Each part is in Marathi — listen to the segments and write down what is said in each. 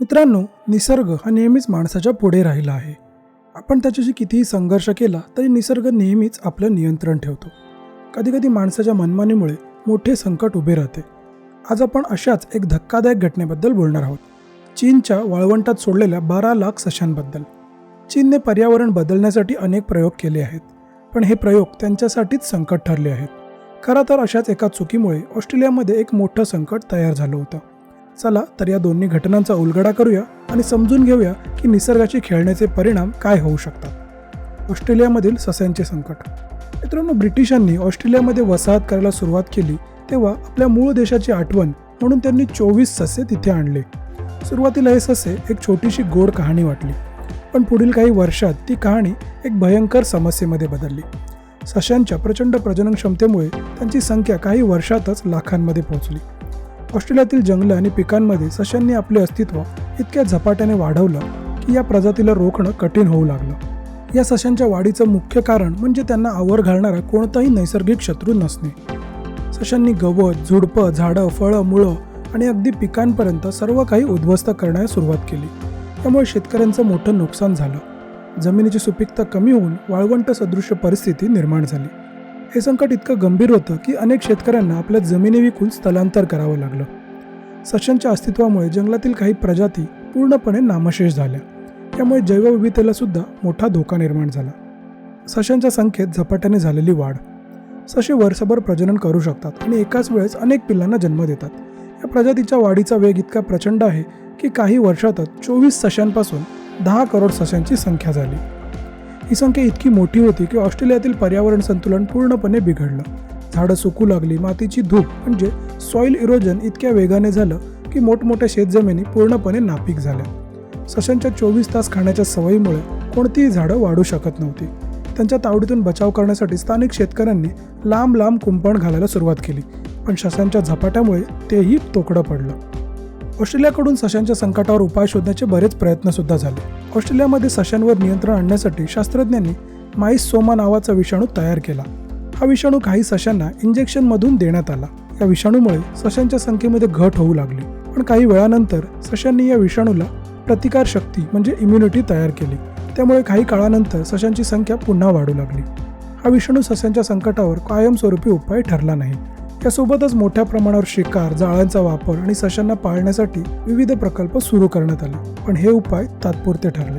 मित्रांनो निसर्ग हा नेहमीच माणसाच्या पुढे राहिला आहे. आपण त्याच्याशी कितीही संघर्ष केला तरी निसर्ग नेहमीच आपलं नियंत्रण ठेवतो. कधीकधी माणसाच्या मनमानीमुळे मोठे संकट उभे राहते. आज आपण अशाच एक धक्कादायक घटनेबद्दल बोलणार आहोत. चीनच्या वाळवंटात सोडलेल्या बारा लाख सशांबद्दल. चीनने पर्यावरण बदलण्यासाठी अनेक प्रयोग केले आहेत पण हे प्रयोग त्यांच्यासाठीच संकट ठरले आहेत. खरं तर अशाच एका चुकीमुळे ऑस्ट्रेलियामध्ये एक मोठं संकट तयार झालं होतं. चला तर या दोन्ही घटनांचा उलगडा करूया आणि समजून घेऊया की निसर्गाचे खेळण्याचे परिणाम काय होऊ शकतात. ऑस्ट्रेलियामधील सस्यांचे संकट. मित्रांनो ब्रिटिशांनी ऑस्ट्रेलियामध्ये वसाहत करायला सुरुवात केली तेव्हा आपल्या मूळ देशाची आठवण म्हणून त्यांनी चोवीस ससे तिथे आणले. सुरुवातीला हे ससे एक छोटीशी गोड कहाणी वाटली पण पुढील काही वर्षात ती कहाणी एक भयंकर समस्येमध्ये बदलली. सशांच्या प्रचंड प्रजनन क्षमतेमुळे त्यांची संख्या काही वर्षातच लाखांमध्ये पोहोचली. ऑस्ट्रेलियातील जंगलं आणि पिकांमध्ये सशांनी आपले अस्तित्व इतक्या झपाट्याने वाढवलं की या प्रजातीला रोखणं कठीण होऊ लागलं. या सशांच्या वाढीचं मुख्य कारण म्हणजे त्यांना आवर घालणारा कोणताही नैसर्गिक शत्रू नसणे. सशांनी गवत झुडपं झाडं फळं मुळं आणि अगदी पिकांपर्यंत सर्व काही उद्ध्वस्त करण्यास सुरुवात केली. त्यामुळे शेतकऱ्यांचं मोठं नुकसान झालं. जमिनीची सुपीकता कमी होऊन वाळवंट सदृश्य परिस्थिती निर्माण झाली. हे संकट इतकं गंभीर होतं की अनेक शेतकऱ्यांना आपल्या जमिनी विकून स्थलांतर करावं लागलं. सशांच्या अस्तित्वामुळे जंगलातील काही प्रजाती पूर्णपणे नामशेष झाल्या. त्यामुळे जैवविविधतेला सुद्धा मोठा धोका निर्माण झाला. सशांच्या संख्येत झपाट्याने झालेली वाढ. ससे वर्षभर प्रजनन करू शकतात आणि एकाच वेळेस अनेक पिल्लांना जन्म देतात. या प्रजातीच्या वाढीचा वेग इतका प्रचंड आहे की काही वर्षातच चोवीस सशांपासून दहा करोड सशांची संख्या झाली. ही संख्या इतकी मोठी होती की ऑस्ट्रेलियातील पर्यावरण संतुलन पूर्णपणे बिघडलं. झाडं सुकू लागली मातीची धूप म्हणजे सॉइल इरोजन इतक्या वेगाने झालं की मोठमोठ्या शेतजमिनी पूर्णपणे नापीक झाल्या. सशांच्या चोवीस तास खाण्याच्या सवयीमुळे कोणतीही झाडं वाढू शकत नव्हती. त्यांच्या तावडीतून बचाव करण्यासाठी स्थानिक शेतकऱ्यांनी लांब लांब कुंपण घालायला सुरुवात केली. पण सशांच्या झपाट्यामुळे तेही तोकडं पडलं. ऑस्ट्रेलियाकडून सशांच्या संकटावर उपाय शोधण्याचे बरेच प्रयत्न सुद्धा झाले. ऑस्ट्रेलियामध्ये सशांवर नियंत्रण आणण्यासाठी शास्त्रज्ञांनी माईस सोमा नावाचा विषाणू तयार केला. हा विषाणू काही सशांना इंजेक्शनमधून देण्यात आला. या विषाणूमुळे सशांच्या संख्येमध्ये घट होऊ लागली. पण काही वेळानंतर सशांनी या विषाणूला प्रतिकार शक्ती म्हणजे इम्युनिटी तयार केली. त्यामुळे काही काळानंतर सशांची संख्या पुन्हा वाढू लागली. हा विषाणू सशांच्या संकटावर कायमस्वरूपी उपाय ठरला नाही. यासोबतच मोठ्या प्रमाणावर शिकार जाळ्यांचा वापर आणि सशांना पाळण्यासाठी विविध प्रकल्प सुरू करण्यात आले. पण हे उपाय तात्पुरते ठरले.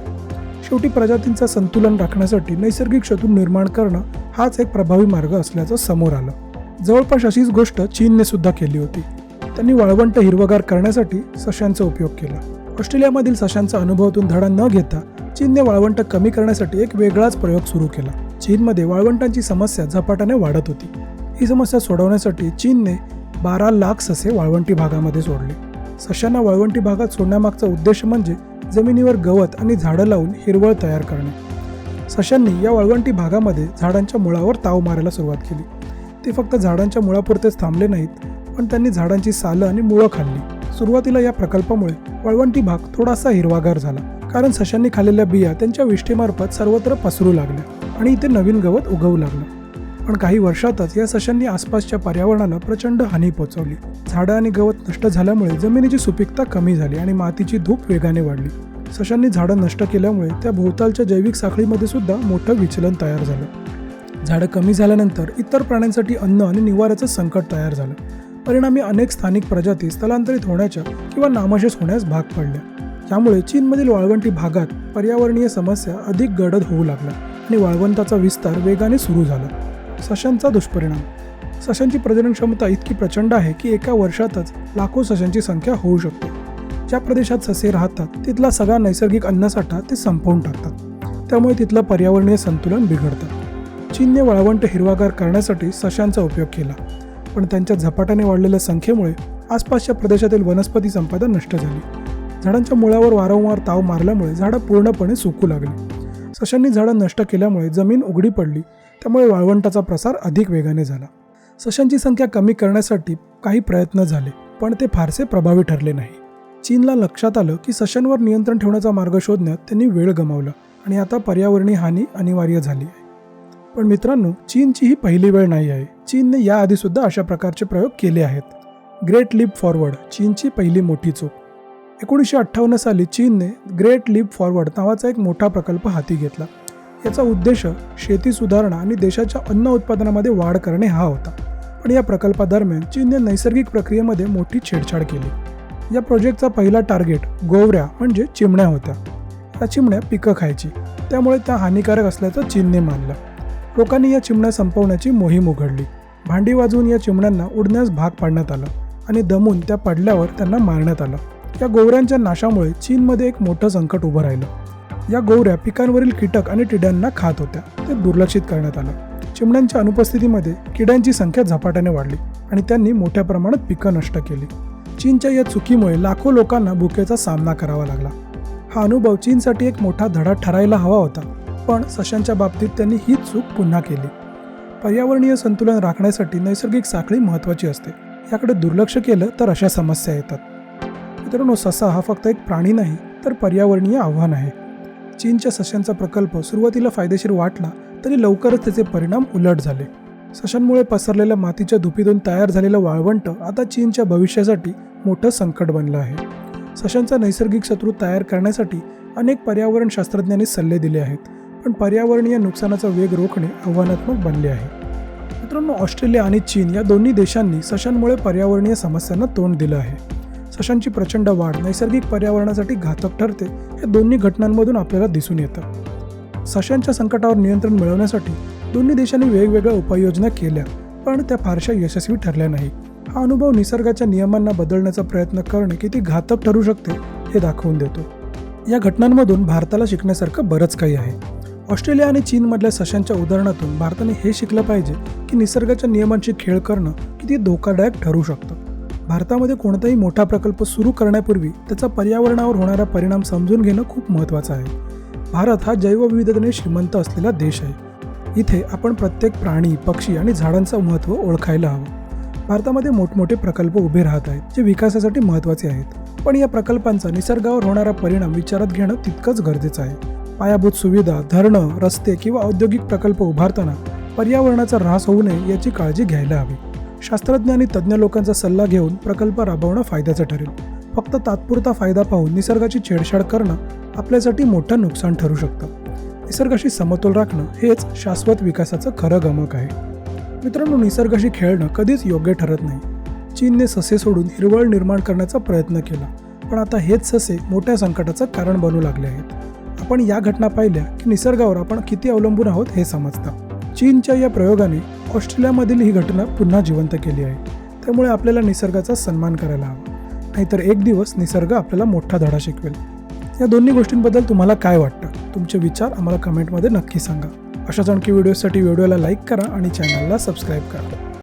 शेवटी प्रजातींचा संतुलन राखण्यासाठी नैसर्गिक शत्रू निर्माण करणं हाच एक प्रभावी मार्ग असल्याचं समोर आलं. जवळपास अशीच गोष्ट चीनने सुद्धा केली होती. त्यांनी वाळवंट हिरवगार करण्यासाठी सशांचा उपयोग केला. ऑस्ट्रेलियामधील सशांचा अनुभवातून धडा न घेता चीनने वाळवंट कमी करण्यासाठी एक वेगळाच प्रयोग सुरू केला. चीनमध्ये वाळवंटांची समस्या झपाट्याने वाढत होती. ही समस्या सोडवण्यासाठी चीनने बारा लाख ससे वाळवंटी भागामध्ये सोडले. सशांना वाळवंटी भागात सोडण्यामागचा उद्देश म्हणजे जमिनीवर गवत आणि झाडं लावून हिरवळ तयार करणे. सशांनी या वाळवंटी भागामध्ये झाडांच्या मुळावर ताव मारायला सुरुवात केली. ते फक्त झाडांच्या मुळापुरतेच थांबले नाहीत पण त्यांनी झाडांची सालं आणि मुळं खाल्ली. सुरुवातीला या प्रकल्पामुळे वाळवंटी भाग थोडासा हिरवागार झाला कारण सशांनी खाल्लेल्या बिया त्यांच्या विष्ठेमार्फत सर्वत्र पसरू लागल्या आणि इथे नवीन गवत उगवू लागलं. पण काही वर्षातच या सशांनी आसपासच्या पर्यावरणाला प्रचंड हानी पोहोचवली झाडं आणि गवत नष्ट झाल्यामुळे जमिनीची सुपीकता कमी झाली आणि मातीची धूप वेगाने वाढली. सशांनी झाडं नष्ट केल्यामुळे त्या भोवतालच्या जैविक साखळीमध्ये सुद्धा मोठं विचलन तयार झालं. झाडं कमी झाल्यानंतर इतर प्राण्यांसाठी अन्न आणि निवाऱ्याचं संकट तयार झालं. परिणामी अनेक स्थानिक प्रजाती स्थलांतरित होण्याच्या किंवा नामशेष होण्यास भाग पडल्या. त्यामुळे चीनमधील वाळवंटी भागात पर्यावरणीय समस्या अधिक गडद होऊ लागल्या आणि वाळवंटाचा विस्तार वेगाने सुरू झाला. सशांचा दुष्परिणाम. सशांची प्रजनन क्षमता इतकी प्रचंड आहे की एका वर्षातच लाखो सशांची संख्या होऊ शकते. ज्या प्रदेशात ससे राहतात तिथला सगळा नैसर्गिक अन्नसाठा ते संपवून टाकतात. त्यामुळे तिथलं पर्यावरणीय संतुलन बिघडतं. चीनने वाळवंट हिरवागार करण्यासाठी सशांचा उपयोग केला. पण त्यांच्या झपाट्याने वाढलेल्या संख्येमुळे आसपासच्या प्रदेशातील वनस्पती संपदा नष्ट झाली. झाडांच्या मुळावर वारंवार ताव मारल्यामुळे झाडं पूर्णपणे सुकू लागली. सशांनी झाडं नष्ट केल्यामुळे जमीन उघडी पडली त्यामुळे वाळवंटाचा प्रसार अधिक वेगाने झाला. सशांची संख्या कमी करण्यासाठी काही प्रयत्न झाले पण ते फारसे प्रभावी ठरले नाही. चीनला लक्षात आलं की सशांवर नियंत्रण ठेवण्याचा मार्ग शोधण्यात त्यांनी वेळ गमावला आणि आता पर्यावरणीय हानी अनिवार्य झाली आहे. पण मित्रांनो चीनची ही पहिली वेळ नाही आहे. चीनने याआधी सुद्धा अशा प्रकारचे प्रयोग केले आहेत. ग्रेट लीप फॉरवर्ड चीनची पहिली मोठी चूक. एकोणीसशे अठ्ठावन्न साली चीनने ग्रेट लीप फॉरवर्ड नावाचा एक मोठा प्रकल्प हाती घेतला. याचा उद्देश शेती सुधारणा आणि देशाच्या अन्न उत्पादनामध्ये वाढ करणे हा होता. पण या प्रकल्पादरम्यान चीनने नैसर्गिक प्रक्रियेमध्ये मोठी छेडछाड केली. या प्रोजेक्टचा पहिला टार्गेट गोवऱ्या म्हणजे चिमण्या होत्या या चिमण्या पिकं खायची. त्यामुळे त्या हानिकारक असल्याचं चीनने मानलं. लोकांनी या चिमण्या संपवण्याची मोहीम उघडली. भांडी वाजवून या चिमण्यांना उडण्यास भाग पाडण्यात आलं आणि दमून त्या पडल्यावर त्यांना मारण्यात आलं. या गोवऱ्यांच्या नाशामुळे चीनमध्ये एक मोठं संकट उभं राहिलं. या गोवऱ्या पिकांवरील कीटक आणि टिड्यांना खात होत्या. ते दुर्लक्षित करण्यात आलं. चिमण्यांच्या अनुपस्थितीमध्ये किड्यांची संख्या झपाट्याने वाढली आणि त्यांनी मोठ्या प्रमाणात पिकं नष्ट केली. चीनच्या या चुकीमुळे लाखो लोकांना भुकेचा सामना करावा लागला. हा अनुभव चीनसाठी एक मोठा धडा ठरायला हवा होता पण सशांच्या बाबतीत त्यांनी हीच चूक पुन्हा केली. पर्यावरणीय संतुलन राखण्यासाठी नैसर्गिक साखळी महत्त्वाची असते. याकडे दुर्लक्ष केलं तर अशा समस्या येतात. मित्रांनो ससा हा फक्त एक प्राणी नाही तर पर्यावरणीय आव्हान आहे. चीनच्या सशांचा प्रकल्प सुरुवातीला फायदेशीर वाटला तरी लवकरच त्याचे परिणाम उलट झाले. सशांमुळे पसरलेल्या मातीच्या धुपीतून तयार झालेलं वाळवंट आता चीनच्या भविष्यासाठी मोठं संकट बनलं आहे. सशांचा नैसर्गिक शत्रू तयार करण्यासाठी अनेक पर्यावरण शास्त्रज्ञांनी सल्ले दिले आहेत पण पर्यावरणीय नुकसानाचा वेग रोखणे आव्हानात्मक बनले आहे. मित्रांनो ऑस्ट्रेलिया आणि चीन या दोन्ही देशांनी सशांमुळे पर्यावरणीय समस्यांना तोंड दिलं आहे. सशांची प्रचंड वाढ नैसर्गिक पर्यावरणासाठी घातक ठरते हे दोन्ही घटनांमधून आपल्याला दिसून येतं. सशांच्या संकटावर नियंत्रण मिळवण्यासाठी दोन्ही देशांनी वेगवेगळ्या उपाययोजना केल्या पण त्या फारशा यशस्वी ठरल्या नाही हा अनुभव निसर्गाच्या नियमांना बदलण्याचा प्रयत्न करणे किती घातक ठरू शकते हे दाखवून देतो. या घटनांमधून भारताला शिकण्यासारखं बरंच काही आहे. ऑस्ट्रेलिया आणि चीनमधल्या सशांच्या उदाहरणातून भारताने हे शिकलं पाहिजे की निसर्गाच्या नियमांशी खेळ करणं किती धोकादायक ठरू शकतं. भारतामध्ये कोणताही मोठा प्रकल्प सुरू करण्यापूर्वी त्याचा पर्यावरणावर होणारा परिणाम समजून घेणं खूप महत्त्वाचं आहे. भारत हा जैवविविधतेने श्रीमंत असलेला देश आहे. इथे आपण प्रत्येक प्राणी पक्षी आणि झाडांचं महत्त्व ओळखायला हवं. भारतामध्ये मोठमोठे प्रकल्प उभे राहत आहेत जे विकासासाठी महत्त्वाचे आहेत. पण या प्रकल्पांचा निसर्गावर होणारा परिणाम विचारात घेणं तितकंच गरजेचं आहे. पायाभूत सुविधा धरणं रस्ते किंवा औद्योगिक प्रकल्प उभारताना पर्यावरणाचा ऱ्हास होऊ नये याची काळजी घ्यायला हवी. शास्त्रज्ञ आणि तज्ज्ञ लोकांचा सल्ला घेऊन प्रकल्प राबवणं फायद्याचं ठरेल. फक्त तात्पुरता फायदा पाहून निसर्गाची छेडछाड करणं आपल्यासाठी मोठं नुकसान ठरू शकतं. निसर्गाशी समतोल राखणं हेच शाश्वत विकासाचं खरं गमक आहे. मित्रांनो निसर्गाशी खेळणं कधीच योग्य ठरत नाही. चीनने ससे सोडून हिरवळ निर्माण करण्याचा प्रयत्न केला पण आता हेच ससे मोठ्या संकटाचं कारण बनू लागले आहेत. आपण या घटना पाहिल्या की निसर्गावर आपण किती अवलंबून आहोत हे समजतं. चीनच्या या प्रयोगाने ऑस्ट्रेलियामधील ही घटना पुन्हा जिवंत केली आहे. त्यामुळे आपल्याला निसर्गाचा सन्मान करायला हवा. नाहीतर एक दिवस निसर्ग आपल्याला मोठा धडा शिकवेल. या दोन्ही गोष्टींबद्दल तुम्हाला काय वाटतं? तुमचे विचार आम्हाला कमेंटमध्ये नक्की सांगा. अशाच आणखी व्हिडिओसाठी व्हिडिओला लाईक करा आणि चॅनलला सबस्क्राईब करा.